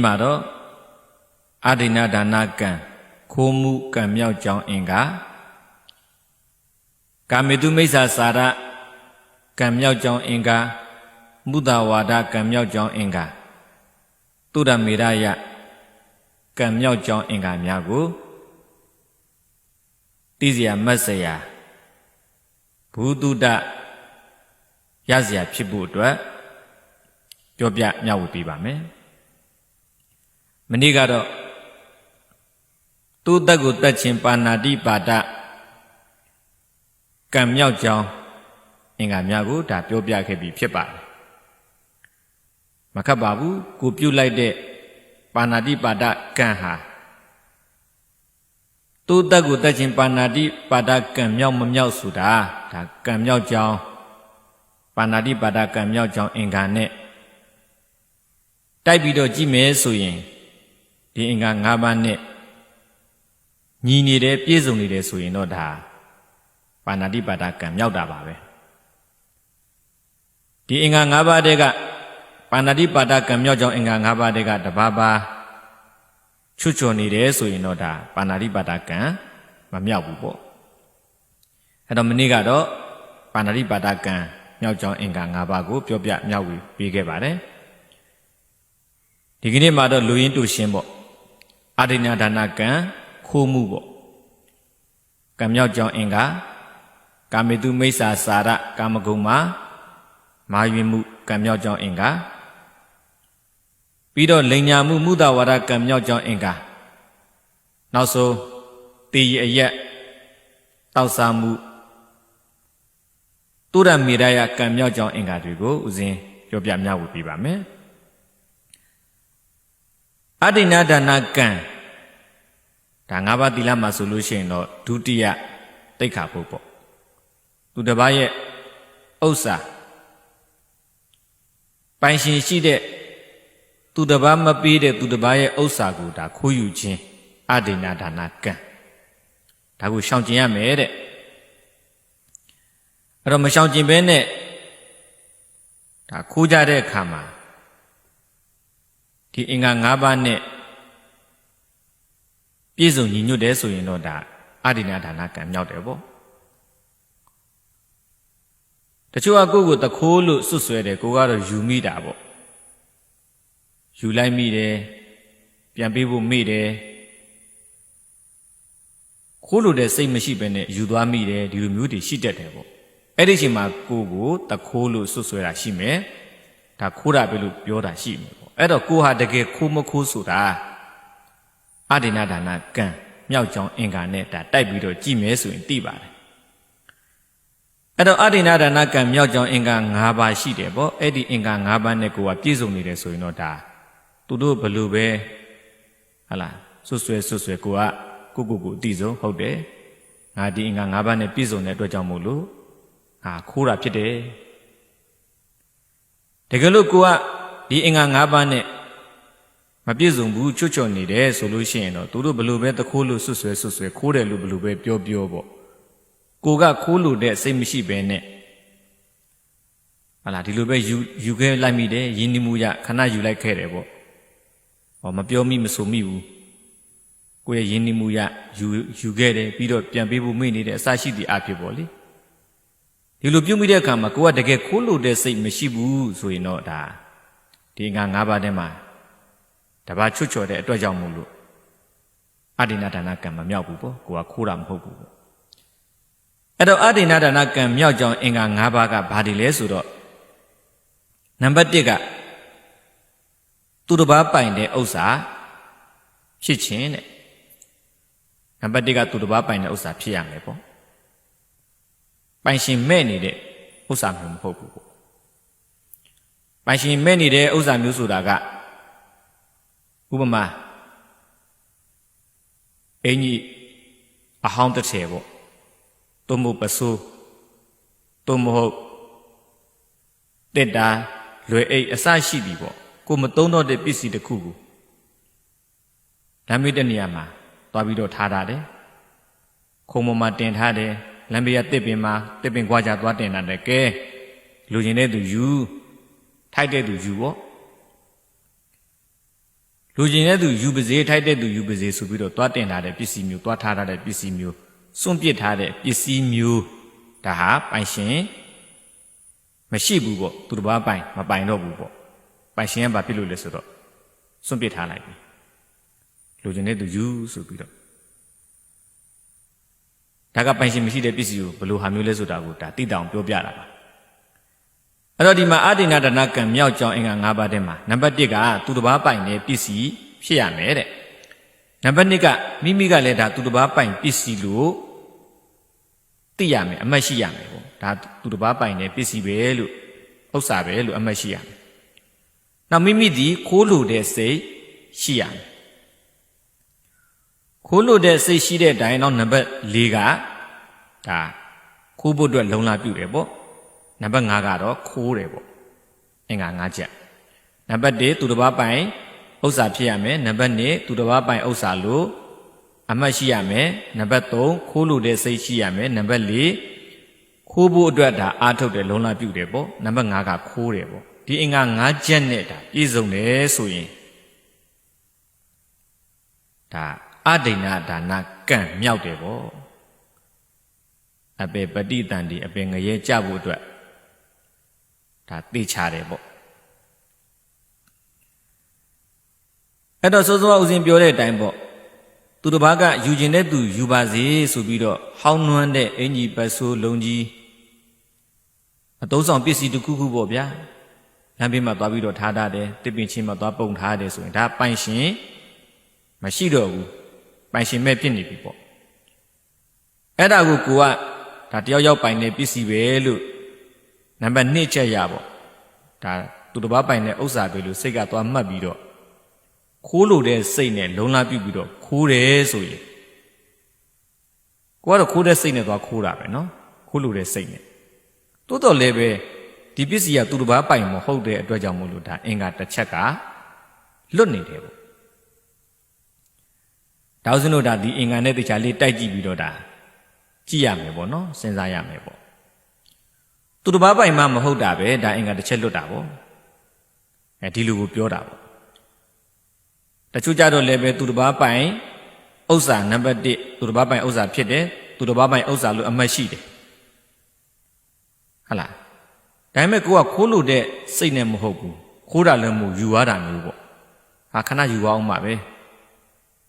နေ့မှာတော့အာဒိဏဒါနကံခိုးမှုကံမြောက်ကြောင်းအင်္ဂါကာမေတုမိစ္ဆာစာရကံမြောက်ကြောင်းအင်္ဂါမုဒ္ဒဝါဒကံမြောက်ကြောင်းအင်္ဂါတုဒ္ဓမေရယကံမြောက်ကြောင်းအင်္ဂါများကိုတိစရာမတ်စရာဘူတုဒရစရာဖြစ်ဖို့အတွက်ပြောပြမျှဝေပေးပါမယ် မနေ့ကတော့သူ့တက်ကိုတက်ခြင်းပါဏာတိပါဒကံမြောက်ကြောင်းအင်္ဂါများကိုဒါပြောပြခဲ့ပြီးဖြစ်ပါတယ်မခတ်ပါဘူးကိုပြုတ်လိုက်တဲ့ပါဏာတိပါဒကံဟာသူ့တက်ကိုတက်ခြင်းပါဏာတိပါဒကံမြောက်မမြောက်ဆိုတာဒါကံမြောက်ကြောင်းပါဏာတိပါဒကံမြောက်ကြောင်းအင်္ဂါနဲ့တိုက်ပြီးတော့ကြည့်မယ်ဆိုရင် ဒီအင်္ဂါ၅ပါးနဲ့ညီနေတယ်ပြည့်စုံနေတယ်ဆိုရင်တော့ဒါပါဏာတိပါဒကံမြောက်တာပါပဲဒီအင်္ဂါ၅ပါးတည်းကပါဏာတိပါဒကံမြောက်ကြောင်းအင်္ဂါ၅ပါးတည်းကတပါးပါချွတ်ချော်နေတယ်ဆိုရင်တော့ဒါပါဏာတိပါဒကံမမြောက်ဘူးပေါ့အဲ့တော့မနေ့ကတော့ပါဏာတိပါဒကံမြောက်ကြောင်းအင်္ဂါ၅ပါးကိုပြောပြမြောက်ပြီးပေးခဲ့ပါတယ်ဒီကနေ့မှာတော့လူရင်းတူရှင်းပေါ့ အာဒိနာဒါနကံခိုးမှုပေါ့ကံမြောက်ကြောင်းအင်္ဂါကာမေတုမိစ္ဆာစာရကာမဂုဏ်မှာမာယွင်မှုကံမြောက်ကြောင်းအင်္ဂါပြီးတော့လိန်ညာမှုမုဒဝါဒကံမြောက်ကြောင်းအင်္ဂါနောက်ဆုံးတေရအရက်တောက်စားမှုတုရမေရယကံမြောက်ကြောင်းအင်္ဂါတွေကိုဥစဉ်ပြောပြမျှဝေပြပါမယ် အတ္တိနာဒါနကံဒါ၅ပါးသီလမှာဆိုလို့ရှိရင်တော့ဒုတိယတိတ်ခါဖို့ပေါ့သူတစ်ပါးရဲ့ဥစ္စာပိုင်ရှင်ရှိတဲ့သူတစ်ပါးမပေးတဲ့သူတစ်ပါးရဲ့ဥစ္စာကိုဒါခိုးယူခြင်းအဒိနာဒါနကံဒါကိုရှောင်ကျင်ရမယ်တဲ့အဲ့တော့မရှောင်ကျင်ဘဲနဲ့ဒါခိုးကြတဲ့အခါမှာ ဒီအင်္ဂါ၅ပါးနဲ့ပြည့်စုံညီညွတ်တယ်ဆိုရင်တော့ဒါအဒိနာဒါနကံမြောက်တယ်ပေါ့တချို့ကကိုယ့်ကိုတခိုးလို့စွတ်ဆွဲတယ်ကိုကတော့ယူမိတာပေါ့ယူလိုက်မိတယ်ပြန်ပေးဖို့မေ့တယ်ခိုးလို့တဲ့စိတ်မရှိဘဲနဲ့ယူသွားမိတယ်ဒီလိုမျိုးတွေရှိတတ်တယ်ပေါ့အဲ့ဒီအချိန်မှာကိုကိုတခိုးလို့စွတ်ဆွဲတာရှိမယ်ဒါခိုးတာပဲလို့ပြောတာရှိမယ်ပေါ့ အဲ့တော့ကိုဟာတကယ်ခိုးမခိုးဆိုတာအဒိနာဒါနကံမြောက်ကြောင်အင်္ဂါနဲ့ဒါတိုက်ပြီးတော့ကြည်မဲဆိုရင်သိပါတယ်အဲ့တော့အဒိနာဒါနကံမြောက်ကြောင်အင်္ဂါ၅ပါးရှိတယ်ပေါ့အဲ့ဒီအင်္ဂါ၅ပါးနဲ့ကိုကပြည့်စုံနေတယ်ဆိုရင်တော့ဒါသူတို့ဘလို့ပဲဟလာဆွဆွဲဆွဆွဲကိုကကိုကိုကိုအတိဆုံးဟုတ်တယ်ငါဒီအင်္ဂါ၅ပါးနဲ့ပြည့်စုံတဲ့အတွက်ကြောင့်မို့လို့ဟာခိုးတာဖြစ်တယ်တကယ်လို့ကိုက ဒီအင်္ဂါ၅ပါးနဲ့မပြည့်စုံဘူးချွတ်ချော်နေတယ်ဆိုလို့ရှိရင်တော့သူတို့ဘလို့ပဲတခိုးလို့ဆွဆွဲဆွဆွဲခိုးတယ်လို့ဘလို့ပဲပြောပြောပေါ့ကိုကခိုးလို့တဲ့စိတ်မရှိဘဲနဲ့ဟာလာဒီလိုပဲယူယူခဲ့လိုက်မိတယ်ယဉ်နီမှုရခဏယူလိုက်ခဲ့တယ်ပေါ့ဟောမပြောမိမဆိုမိဘူးကိုရဲ့ယဉ်နီမှုရယူယူခဲ့တယ်ပြီးတော့ပြန်ပေးဖို့မေ့နေတဲ့အစရှိသည့်အဖြစ်ပေါ့လေဒီလိုပြုတ်မိတဲ့အခါမှာကိုကတကယ်ခိုးလို့တဲ့စိတ်မရှိဘူးဆိုရင်တော့ဒါ ဒီငါ၅ပါးထဲမှာတပါချွတ်ချော်တဲ့အတွက်ကြောင့်မို့လို့အဒိနာဒါနကံမမြောက်ဘူးပေါ့ကိုကခိုးတာမဟုတ်ဘူးပေါ့အဲ့တော့အဒိနာဒါနကံမြောက်ကြောင်းအင်္ဂါ၅ပါးကဘာတွေလဲဆိုတော့နံပါတ်1ကသူတစ်ပါးပိုင်တဲ့ဥစ္စာဖြစ်ခြင်းတဲ့နံပါတ်1ကသူတစ်ပါးပိုင်တဲ့ဥစ္စာဖြစ်ရမယ်ပေါ့ပိုင်ရှင်မဲ့နေတဲ့ဥစ္စာမျိုးမဟုတ်ဘူးပေါ့ ပိုင်ရှင်မဲ့နေတဲ့ဥစ္စာမျိုးဆိုတာကဥပမာအင်ကြီးအဟောင်းတစ်ထည်ပေါ့တုံးမပစိုးတုံးမဟုတ်တက်တာလွယ်အိတ်အစရှိပြီပေါ့ကိုမသုံးတော့တဲ့ပစ္စည်းတစ်ခုကိုလမ်းမေးတဲ့နေရာမှာသွားပြီးတော့ထားတာတယ်ခုံပေါ်မှာတင်ထားတယ်လမ်းဘေးကတစ်ပင်မှာတစ်ပင်ကွာကြသွားတင်တာတယ်ကဲလူကျင်တဲ့သူယူ ထိုက်တဲ့သူယူပေါ့လူကျင်တဲ့သူယူပါစေထိုက်တဲ့သူယူပါစေဆိုပြီးတော့သွားတင်ထားတဲ့ပစ္စည်းမျိုးသွားထားထားတဲ့ပစ္စည်းမျိုးစွန့်ပစ်ထားတဲ့ပစ္စည်းမျိုးဒါဟာပိုင်ရှင်မရှိဘူးပေါ့သူတစ်ပါးပိုင်မပိုင်တော့ဘူးပေါ့ပိုင်ရှင်ကဘာဖြစ်လို့လဲဆိုတော့စွန့်ပစ်ထားလိုက်ပြီလူကျင်တဲ့သူယူဆိုပြီးတော့ဒါကပိုင်ရှင်မရှိတဲ့ပစ္စည်းကိုဘယ်လိုဟာမျိုးလဲဆိုတာကိုဒါတိတောင်ပြောပြတာပါ အဲ့တော့ဒီမှာအာဒိနာဒနာကံမြောက်ကြောင်းအင်္ဂါ၅ပါးထဲမှာနံပါတ်1ကသူတစ်ပါးပိုင်တဲ့ပစ္စည်းဖြစ်ရမယ်တဲ့နံပါတ်2ကမိမိကလည်းဒါသူတစ်ပါးပိုင်ပစ္စည်းလို့သိရမယ်အမှတ်ရှိရမယ်ပေါ့ဒါသူတစ်ပါးပိုင်တဲ့ပစ္စည်းပဲလို့ဥစ္စာပဲလို့အမှတ်ရှိရမယ်နောက်မိမိဒီခိုးလို့တဲ့စိတ်ရှိရမယ်ခိုးလို့တဲ့စိတ်ရှိတဲ့အတိုင်းနောက်နံပါတ်4ကဒါခိုးဖို့အတွက်လုံလာပြုတယ်ပေါ့ နံပါတ်5ကတော့ခိုးတယ်ပေါ့အင်္ဂါ5ချက်နံပါတ်1သူတစ်ပါးပိုင်ဥစ္စာဖြစ်ရမယ်နံပါတ်2သူတစ်ပါးပိုင်ဥစ္စာလို့အမှတ်ရှိရမယ်နံပါတ်3ခိုးလို့တဲ့စိတ်ရှိရမယ်နံပါတ်4ခိုးဖို့အတွက်ဒါအားထုတ်တယ်လုံလာပြုတယ်ပေါ့နံပါတ်5ကခိုးတယ်ပေါ့ဒီအင်္ဂါ5ချက်နဲ့ဒါပြည့်စုံတယ်ဆိုရင်ဒါအဒိဏဒါနကံမြောက်တယ်ပေါ့အပေပฏิတန်ဒီအပေငရဲကြဖို့အတွက် ဒါသိချတယ်ပေါ့အဲ့တော့စိုးစိုးဦးစင်ပြောတဲ့အတိုင်းပေါ့သူတစ်ပါးကယူကျင်တဲ့သူယူပါစေဆိုပြီးတော့ဟောင်းနွမ်းတဲ့အင်ကြီးပတ်ဆိုးလုံးကြီးအတုံးဆောင်ပစ္စည်းတစ်ခုခုပေါ့ဗျာလမ်းဘေးမှာသွားပြီးတော့ထားထားတယ်တစ်ပင်ချင်းမှာသွားပုံထားတယ်ဆိုရင်ဒါပိုင်ရှင်မရှိတော့ဘူးပိုင်ရှင်မဲ့ဖြစ်နေပြီပေါ့အဲ့ဒါကိုကိုကဒါတယောက်ယောက်ပိုင်တဲ့ပစ္စည်းပဲလို့ နံပါတ်2ချက်ရပေါ့ဒါသူတစ်ပါးပိုင်တဲ့ဥစ္စာပဲလို့စိတ်ကသွားမှတ်ပြီးတော့ခိုးလို့တဲ့စိတ်နဲ့လုံလာပြုတ်ပြီးတော့ခိုးတယ်ဆိုရင်ကိုကတော့ခိုးတဲ့စိတ်နဲ့သွားခိုးတာပဲနော်ခိုးလို့တဲ့စိတ်နဲ့တိုးတော်လည်းပဲဒီပစ္စည်းကသူတစ်ပါးပိုင်မဟုတ်တဲ့အတွက်ကြောင့်မို့လို့ဒါအင်္ဂါတစ်ချက်ကလွတ်နေတယ်ပေါ့ဒါဥစဉ်တို့ဒါဒီအင်္ဂါနဲ့တရားလေးတိုက်ကြည့်ပြီးတော့ဒါကြည့်ရမယ်ပေါ့နော်စဉ်းစားရမယ်ပေါ့ သူတစ်ပါးပိုင်မှမဟုတ်တာပဲဒါအင်္ဂါတစ်ချက်လွတ်တာပေါ့အဲဒီလူကိုပြောတာပေါ့တချို့ကြတော့လည်းပဲသူတစ်ပါးပိုင်ဥစ္စာနံပါတ်1သူတစ်ပါးပိုင်ဥစ္စာဖြစ်တယ်သူတစ်ပါးပိုင်ဥစ္စာလို့အမှတ်ရှိတယ်ဟုတ်လားဒါပေမဲ့ကိုကခိုးလို့တဲ့စိတ်နဲ့မဟုတ်ဘူးခိုးတာလည်းမဟုတ်ယူရတာမျိုးပေါ့ဟာခဏယူအောင်ပါပဲ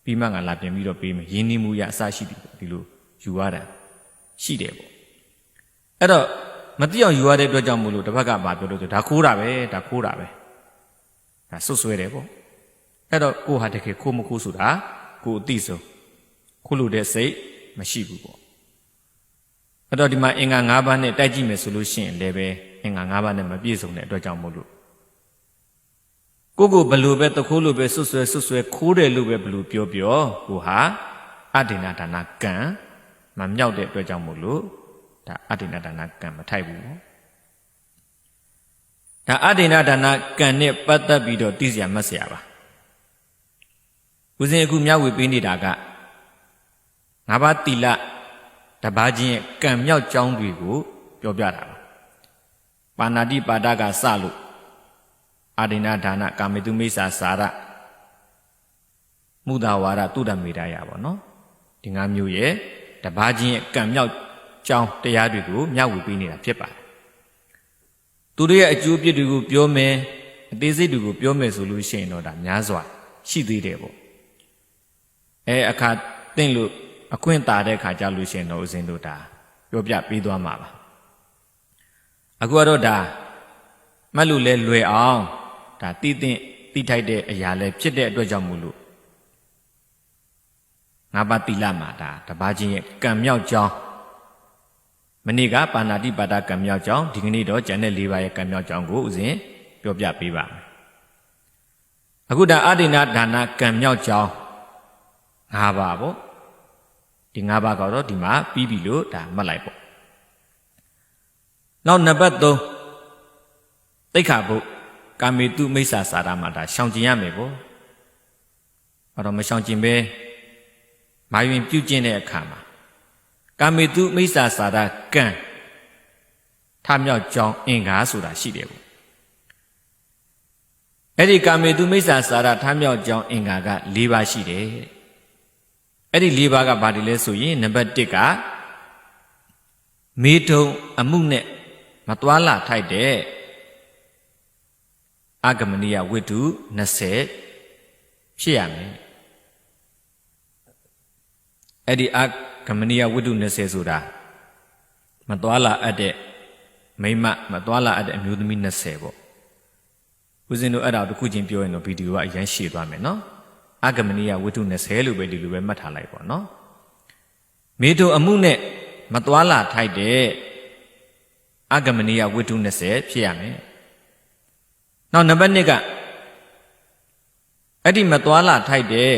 ပြီးမှငါလာပြင်ပြီးတော့ပေးမယ်ရင်းနှီးမှုရအစရှိတယ်ဒီလိုယူရတာရှိတယ်ပေါ့အဲ့တော့ မတိအောင်ယူရတဲ့အတွက်ကြောင့်မို့လို့တစ်ဖက်ကဘာပြောလို့ဆိုဒါခိုးတာပဲဒါခိုးတာပဲဒါဆွတ်ဆွဲတယ်ပေါ့အဲ့တော့ကိုဟာတကယ်ခိုးမခိုးဆိုတာကိုအသိဆုံးခိုးလို့တဲ့စိတ်မရှိဘူးပေါ့အဲ့တော့ဒီမှာအင်္ဂါ၅ပါးနဲ့တိုက်ကြည့်မယ်ဆိုလို့ရှိရင်လည်းပဲအင်္ဂါ၅ပါးနဲ့မပြည့်စုံတဲ့အတွက်ကြောင့်မို့လို့ကိုကိုဘလို့ပဲတခိုးလို့ပဲဆွဆွဲဆွဆွဲခိုးတယ်လို့ပဲဘလို့ပြောပြောကိုဟာအဒိနာဒါနကံမမြောက်တဲ့အတွက်ကြောင့်မို့လို့ ဒါအဒိနာဒါနကံမထိုက်ဘူးဒါအဒိနာဒါနကံနဲ့ပတ်သက်ပြီးတော့သိစရာမစရာပါဦးဇင်းအခုမြဝေပေးနေတာကငါးပါးတိလတပါးချင်းရဲ့ကံမြောက်ကြောင်းတွေကိုပြောပြတာပါပါဏာတိပါဒကစလို့အာဒိနာဒါနကာမေတုမိစ္ဆာစာရမုဒဝါဒတုဒ္ဓမေတ္တာရပါတော့ဒီငါးမျိုးရဲ့တပါးချင်းရဲ့ကံမြောက် ကြောင်းတရားတွေကိုမျှဝေပေးနေတာဖြစ်ပါတယ်သူတို့ရဲ့အကျိုးအပြစ်တွေကိုပြောမယ်အသေးစိတ်တွေကိုပြောမယ်ဆိုလို့ရှိရင်တော့ဒါများစွာရှိသေးတယ်ပေါ့အဲအခါတင့်လို့အခွင့်တာတဲ့ခါကြလို့ရှိရင်တော့ဦးဇင်းတို့ဒါပြောပြပေးသွားမှာပါအခုကတော့ဒါမှတ်လို့လဲလွယ်အောင်ဒါတည်တဲ့တိထိုက်တဲ့အရာလဲဖြစ်တဲ့အတွက်ကြောင့်မို့လို့ငါးပါးတိလမှာဒါတပါးချင်းရဲ့ကံမြောက်ကြောင်း မနေ့ကပါဏာတိပါဒကံမြောက်ကြောင်းဒီကနေ့တော့ကျန်တဲ့၄ပါးရဲ့ကံမြောက်ကြောင်းကိုဦးဇင်းပြောပြပေးပါမယ်အခုဒါအာဒိနာဒါနကံမြောက်ကြောင်း၅ပါးပေါ့ဒီ၅ပါးကတော့ဒီမှာပြီးပြီလို့ဒါမှတ်လိုက်ပေါ့နောက်နံပါတ်3တိတ်ခါဘုတ်ကာမေတုမိစ္ဆာစာရမှာဒါရှောင်ကျင်ရမယ်ပေါ့အဲ့တော့မရှောင်ကျင်ပဲမာယွင်ပြုတ်ကျင့်တဲ့အခါမှာ ကာမေတုမိစ္ဆာစာရကံထမြောက်ကြောင်းအင်္ဂါဆိုတာရှိတယ်ပေါ့အဲ့ဒီကာမေတုမိစ္ဆာစာရထမ်းမြောက်ကြောင်းအင်္ဂါက၄ပါးရှိတယ်တဲ့အဲ့ဒီ၄ပါးကဘာတွေလဲဆိုရင်နံပါတ်1ကမေထုံအမှုနဲ့မသွာလာထိုက်တဲ့အဂမနိယဝိတ္တု20ဖြစ်ရမယ်အဲ့ဒီအ ဂမနိယဝိတ္တု20ဆိုတာမသွာလာအပ်တဲ့မိမမသွာလာအပ်တဲ့အမျိုးသမီး20ပေါ့ဦးဇင်းတို့အဲ့ဒါတစ်ခုချင်းပြောရင်တော့ဗီဒီယိုကအရင်ရှည်သွားမယ်နော်အဂမနိယဝိတ္တု20လို့ပဲဒီလိုပဲမှတ်ထားလိုက်ပေါ့နော်မေထုံအမှုနဲ့မသွာလာထိုက်တဲ့အဂမနိယဝိတ္တု20ဖြစ်ရမယ်နောက်နံပါတ်1ကအဲ့ဒီမသွာလာထိုက်တဲ့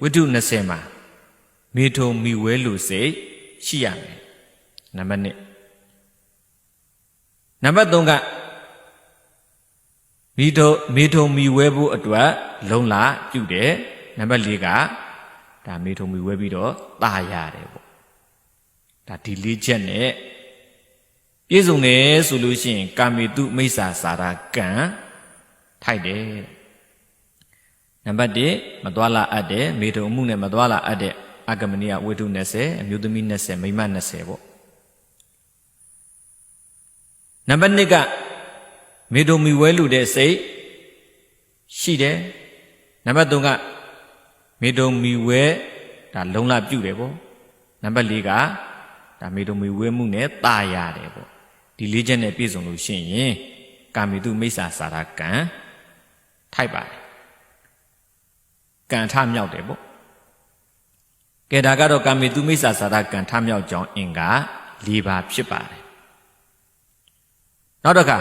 ဝိတ္တု20မှာ မေထုံမိဝဲလူစိတ်ရှိရမယ်နံပါတ်1နံပါတ်3ကမိထုံမေထုံမိဝဲဖို့အတွက်လုံလာပြုတယ်နံပါတ်4ကဒါမေထုံမိဝဲပြီးတော့ตาရတယ်ပေါ့ဒါဒီလေးချက်နဲ့ပြည့်စုံတယ်ဆိုလို့ရှိရင်ကာမေတုမိစ္ဆာစာရကံထိုက်တယ်နံပါတ်1မသွာလာအပ်တယ်မေထုံမှုနဲ့မသွာလာအပ်တဲ့ အကမနိယဝိတု20အမျိုးသမီး20မိန်းမ20ပေါ့နံပါတ်2ကမေထုံမီဝဲလူတဲ့စိတ်ရှိတယ်နံပါတ်3ကမေထုံမီဝဲဒါလုံလပြုတ်တယ်ပေါ့နံပါတ်4ကဒါမေထုံမီဝဲမှုနဲ့ตายရတယ်ပေါ့ဒီလေးချက်နဲ့ပြည့်စုံလို့ရှိရင်ကာမိတုမိစ္ဆာစာရကံထိုက်ပါတယ်ကံထမြောက်တယ်ပေါ့ ကဲဒါကတော့ကာမိတုမိစ္ဆာစာရကံထမြောက်ကြောင်းအင်္ဂါ၄ပါးဖြစ်ပါတယ်နောက်တစ်ခါ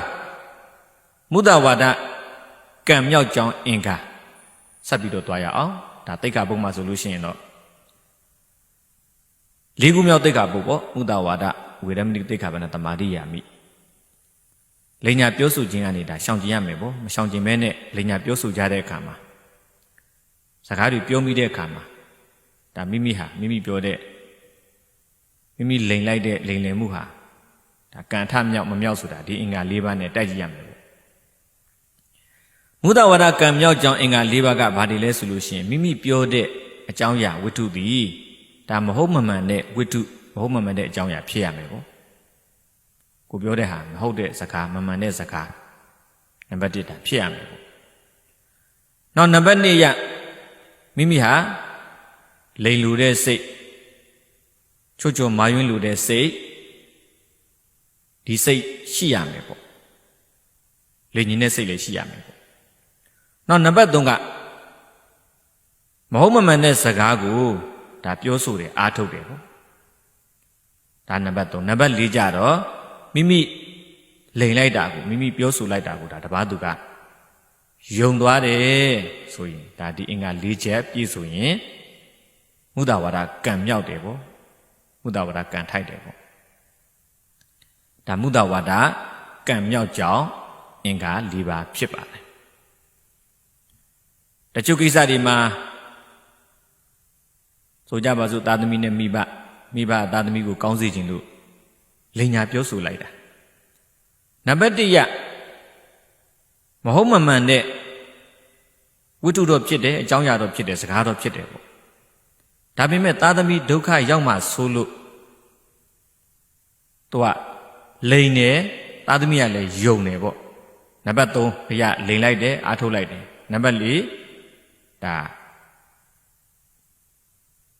မုဒ္ဒဝါဒကံမြောက်ကြောင်းအင်္ဂါဆက်ပြီးတော့တွားရအောင်ဒါတိတ်ခါဘုံမှာဆိုလို့ရှိရင်တော့လေးခုမြောက်တိတ်ခါဘုံပေါ့မုဒ္ဒဝါဒဝေရမဏိတိတ်ခါဘဏ္ဍတမာရိယာမိလိညာပြောဆိုခြင်းကနေဒါရှောင်ကျင်ရမယ်ပေါ့မရှောင်ကျင်မဲနဲ့လိညာပြောဆိုကြတဲ့အခါမှာစကားတွေပြောမိတဲ့အခါမှာ ဒါမိမိဟာမိမိပြောတဲ့မိမိလိန်လိုက်တဲ့လိန်လည်မှုဟာဒါကံထမြောက်မမြောက်ဆိုတာဒီအင်္ဂါ၄ပါးနဲ့တိုက်ကြည့်ရမယ်ပေါ့မုဒ္ဒဝါဒကံမြောက်ကြောင်းအင်္ဂါ၄ပါးကဘာတွေလဲဆိုလို့ရှိရင်မိမိပြောတဲ့အကြောင်းအရာဝတ္ထုသည်ဒါမဟုတ်မမှန်တဲ့ဝတ္ထုမဟုတ်မမှန်တဲ့အကြောင်းအရာဖြစ်ရမယ်ပေါ့ကိုပြောတဲ့ဟာမဟုတ်တဲ့စကားမမှန်တဲ့စကားနံပါတ်1ဒါဖြစ်ရမယ်ပေါ့နောက်နံပါတ်2ရမိမိဟာ လိန်လူတဲ့စိတ်ချို့ချို့မာယွင်းလူတဲ့စိတ်ဒီစိတ်ရှိရမယ်ပေါ့လိန်ညင်းတဲ့စိတ်လည်းရှိရမယ်ပေါ့နောက်နံပါတ်3ကမဟုတ်မမှန်တဲ့စကားကိုဒါပြောဆိုတယ်အားထုတ်တယ်ပေါ့ဒါနံပါတ်3နံပါတ်4ကြတော့မိမိလိန်လိုက်တာကိုမိမိပြောဆိုလိုက်တာကိုဒါတပားသူကယုံသွားတယ်ဆိုရင်ဒါဒီအင်္ဂါ၄ချက်ပြည့်စုံရင် မုဒ္ဒဝါဒကံမြောက်တယ်ပေါ့မုဒ္ဒဝါဒကံထိုက်တယ်ပေါ့ဒါမုဒ္ဒဝါဒကံမြောက်ကြောင်းအင်္ဂါ၄ပါးဖြစ်ပါတယ်တချို့ကိစ္စတွေမှာဆိုကြပါစို့သားသမီးနဲ့မိဘမိဘသားသမီးကိုကောင်းစေခြင်းလို့လိန်ညာပြောဆိုလိုက်တာနံပါတ်1ရမဟုတ်မမှန်တဲ့ဝိတုတော့ဖြစ်တယ်အကြောင်းအရာတော့ဖြစ်တယ်စကားတော့ဖြစ်တယ်ပေါ့ ဒါပေမဲ့သားသမီးဒုက္ခရောက်မှဆိုလို့သူကလိန်တယ်သားသမီးကလည်းယုံတယ်ပေါ့နံပါတ်3ဘုရားလိန်လိုက်တယ်အားထုတ်လိုက်တယ်နံပါတ်4ဒါ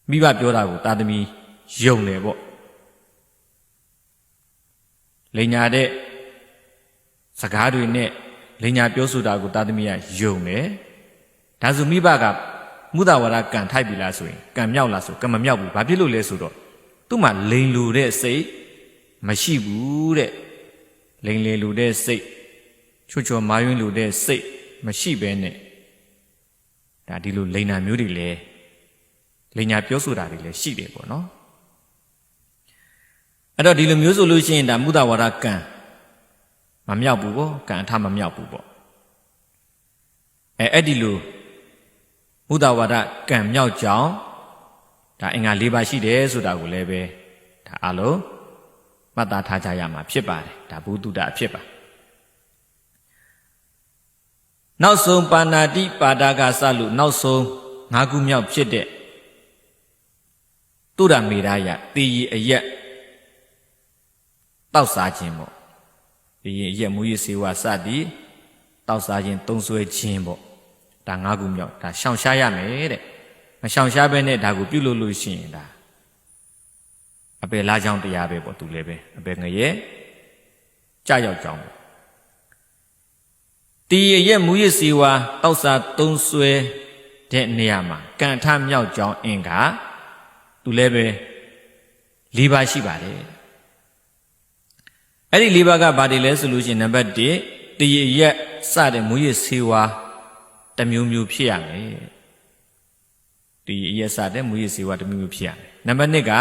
မိဘပြောတာကိုသားသမီးယုံတယ်ပေါ့လိန်ညာတဲ့စကားတွေနဲ့လိန်ညာပြောဆိုတာကိုသားသမီးကယုံတယ်ဒါဆိုမိဘက မုဒဝါဒကံထိုက်ပြီလားဆိုရင်ကံမြောက်လားဆိုကံမမြောက်ဘူးဘာဖြစ်လို့လဲဆိုတော့သူ့မှာလိန်လူတဲ့စိတ်မရှိဘူးတဲ့လိန်လေလူတဲ့စိတ်ချွတ်ချော်မာယွင်းလူတဲ့စိတ်မရှိဘဲနဲ့ဒါဒီလိုလိန်နာမျိုးတွေလဲလိန်ညာပြောဆိုတာတွေလည်းရှိတယ်ပေါ့နော်အဲ့တော့ဒီလိုမျိုးဆိုလို့ရှိရင်ဒါမုဒဝါဒကံမမြောက်ဘူးပေါ့ကံအထမမြောက်ဘူးပေါ့အဲအဲ့ဒီလို မုဒဝါဒကံမြောက်ကြောင်းဒါအင်္ဂါ၄ပါးရှိတယ်ဆိုတာကိုလည်းပဲဒါအလုံးမှတ်သားထားကြရမှာဖြစ်ပါတယ်ဒါဘုဒ္ဓတာဖြစ်ပါနောက်ဆုံးပါဏာတိပါဒကစလို့နောက်ဆုံးငါးခုမြောက်ဖြစ်တဲ့တုရမေရယတေရီအရက်တောက်စားခြင်းပေါ့တေရီအရက်မူရစေဝါစသည်တောက်စားခြင်းသုံးဆွဲခြင်းပေါ့ ဒါငါးခုမြောက်ဒါရှောင်ရှားရမယ်တဲ့မရှောင်ရှားဘဲနဲ့ဒါကိုပြုလုပ်လို့ရှိရင်ဒါအပေလားချောင်းတရားပဲပေါ့သူလည်းပဲအပေငရဲကြရောက်ကြောင်းပေါ့တီရရဲ့မူရစီဝါတောက်စာသုံးဆွဲတဲ့နေရာမှာကံထမြောက်ကြောင်းအင်္ဂါသူလည်းပဲ၄ပါးရှိပါတယ်အဲ့ဒီ၄ပါးကဘာတွေလဲဆိုလို့ရှိရင်နံပါတ်1တီရရဲ့စတဲ့မူရစီဝါ တစ်မျိုးမျိုးဖြစ်ရမယ်တီရရဲ့စတဲ့မူရစီဝါတစ်မျိုးမျိုးဖြစ်ရမယ်နံပါတ်2က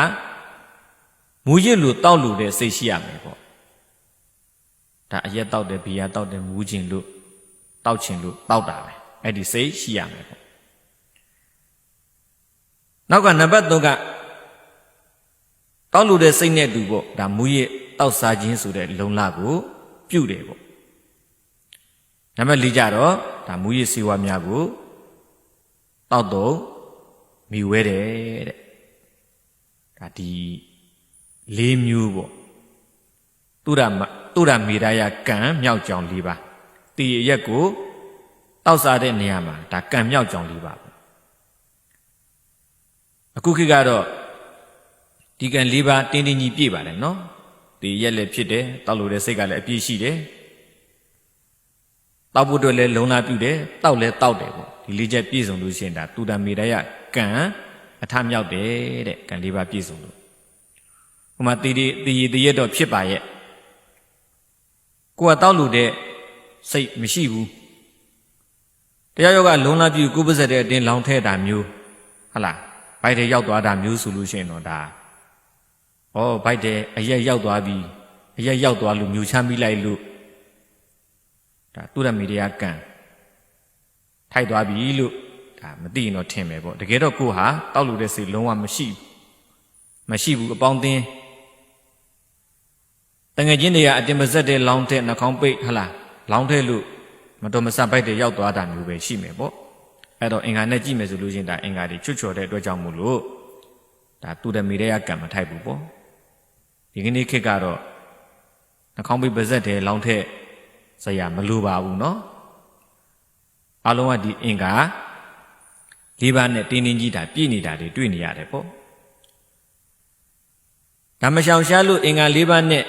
မူရလူတောက်လူတဲ့စိတ်ရှိရမယ်ပေါ့ဒါအရက်တောက်တယ်ဘီယာတောက်တယ်မူးကျင်လို့တောက်ချင်လို့တောက်တာပဲအဲ့ဒီစိတ်ရှိရမယ်ပေါ့နောက်ကနံပါတ်3ကတောက်လို့တဲ့စိတ်နဲ့တူပေါ့ဒါမူရတောက်စားခြင်းဆိုတဲ့လုံလကိုပြုတယ်ပေါ့ နံပါတ်4ကြတော့ဒါမူရစေဝါများကိုတောက်တော့မိဝဲတယ်တဲ့ဒါဒီ၄မျိုးပေါ့တုရမတုရမေရယကံမြောက်ကြောင်၄ပါးတီရရက်ကိုတောက်စားတဲ့နေရာမှာဒါကံမြောက်ကြောင်လေးပါပဲအခုခေတ်ကတော့ဒီကံလေးပါတင်းတင်းကြီးပြည့်ပါတယ်နော်တီရက်လည်းဖြစ်တယ်တောက်လို့တဲ့စိတ်ကလည်းအပြည့်ရှိတယ် တောက်ဖို့အတွက်လည်းလုံလာပြုတယ်တောက်လည်းတောက်တယ်ပေါ့ဒီလေးချက်ပြည့်စုံလို့ရှိရင်ဒါတူတံမေတ္တရကံအထမြောက်တယ်တဲ့ကံလေးပါပြည့်စုံလို့ဟိုမှာတီတီတီတီရက်တော့ဖြစ်ပါရဲ့ကိုကတောက်လို့တဲ့စိတ်မရှိဘူးတရားယောဂလုံလပြူကိုပစက်တဲ့အတင်းလောင်ထဲတာမျိုးဟလားဘိုက်တဲ့ရောက်သွားတာမျိုးဆိုလို့ရှိရင်တော့ဒါဩဘိုက်တဲ့အရက်ရောက်သွားပြီအရက်ရောက်သွားလို့မြူချမ်းပြီးလိုက်လို့ ဒါသူရမီဒီယာကံထိုက်သွားပြီလို့ဒါမသိရင်တော့ထင်မယ်ပေါ့တကယ်တော့ကိုဟာတောက်လို့တဲ့စိတ်လုံးဝမရှိဘူးမရှိဘူးအပေါင်းအသင်းတငယ်ချင်းတွေကအတင်ပါဇက်တဲ့လောင်းတဲ့နှာခေါင်းပိတ်ဟလားလောင်းထဲလို့မတော်မဆပိုက်တဲ့ရောက်သွားတာမျိုးပဲရှိမယ်ပေါ့အဲ့တော့အင်္ဂါနဲ့ကြည့်မယ်ဆိုလို့ချင်းဒါအင်္ဂါတွေချွတ်ချော်တဲ့အတွက်ကြောင့်မို့လို့ဒါသူတမီတဲ့ကံမထိုက်ဘူးပေါ့ဒီကနေ့ခေတ်ကတော့နှာခေါင်းပိတ်ပါဇက်တဲ့လောင်းထဲ ဆရာမလိုပါဘူးเนาะအလုံးကဒီအင်္ဂါလေးပါးနဲ့တင်းတင်းကြီးတာပြည့်နေတာတွေတွေ့နေရတယ်ပေါ့ဒါမရှောင်ရှားလို့အင်္ဂါလေးပါးနဲ့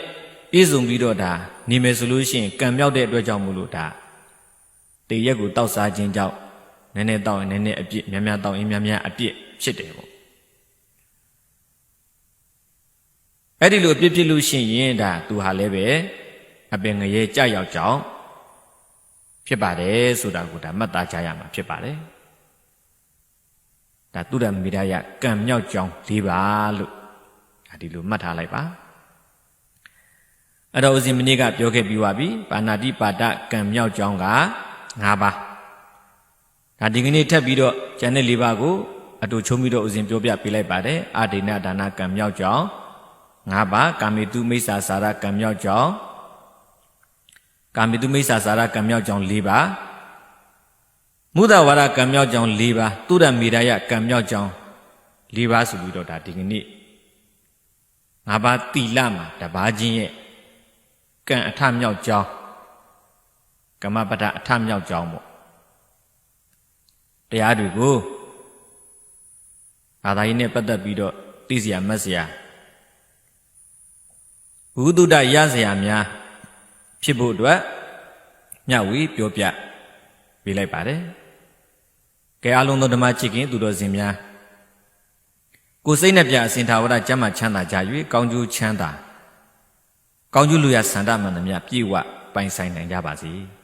ပြည့်စုံပြီးတော့ဒါနေမယ်ဆိုလို့ရှိရင်ကံမြောက်တဲ့အတွက်ကြောင့်မို့လို့ဒါတေရက်ကိုတောက်စားခြင်းကြောင့်နည်းနည်းတောက်ရင်နည်းနည်းအပြစ်များများတောက်ရင်များများအပြစ်ဖြစ်တယ်ပေါ့အဲ့ဒီလိုအပြစ်ဖြစ်လို့ရှိရင်ဒါသူဟာလည်းပဲ အပင်ငရဲကြရောက်ကြောင်းဖြစ်ပါတယ်ဆိုတာကိုဒါမှတ်သားကြရမှာဖြစ်ပါတယ်ဒါသူရမိရယကံမြောက်ကြောင်း၄ပါးလို့ဒါဒီလိုမှတ်ထားလိုက်ပါအဲ့တော့ဦးဇင်းမနေ့ကပြောခဲ့ပြီးပါပြီပါဏာတိပါဒကံမြောက်ကြောင်းက၅ပါးဒါဒီကနေ့ထပ်ပြီးတော့ကျန်တဲ့၄ပါးကိုအတူချုံပြီးတော့ဦးဇင်းပြောပြပေးလိုက်ပါတယ်အာဒိဏဒါနကံမြောက်ကြောင်း၅ပါးကာမေတုမိစ္ဆာစာရကံမြောက်ကြောင်း ကာမေတုမိစ္ဆာစာရကံမြောက်ကြောင်း၄ပါးမုဒဝါဒကံမြောက်ကြောင်း၄ပါးတုရမေရယကံမြောက်ကြောင်း၄ပါးဆိုပြီးတော့ဒါဒီကနေ့၅ပါးတိလမှာတပါးချင်းရဲ့ကံအထမြောက်ကြောင်းကမ္မပဒအထမြောက်ကြောင်းပေါ့တရားတွေကိုဘာသာရေးနဲ့ပတ်သက်ပြီးတော့သိစရာမတ်စရာဘုဒ္ဓတရစရာများ ဖြစ်ဖို့အတွက်မျှဝေပြောပြပေးလိုက်ပါတယ်ကဲအလုံးသောဓမ္မချစ်ခင်သူတော်စင်များကိုယ်စိတ်နှပြအစဉ်သာဝရကျမ်းမာချမ်းသာကြ၍ကောင်းကျိုးချမ်းသာကောင်းကျိုးလူရဆန္ဒမှန်သမျှပြည့်ဝပိုင်ဆိုင်နိုင်ကြပါစေ။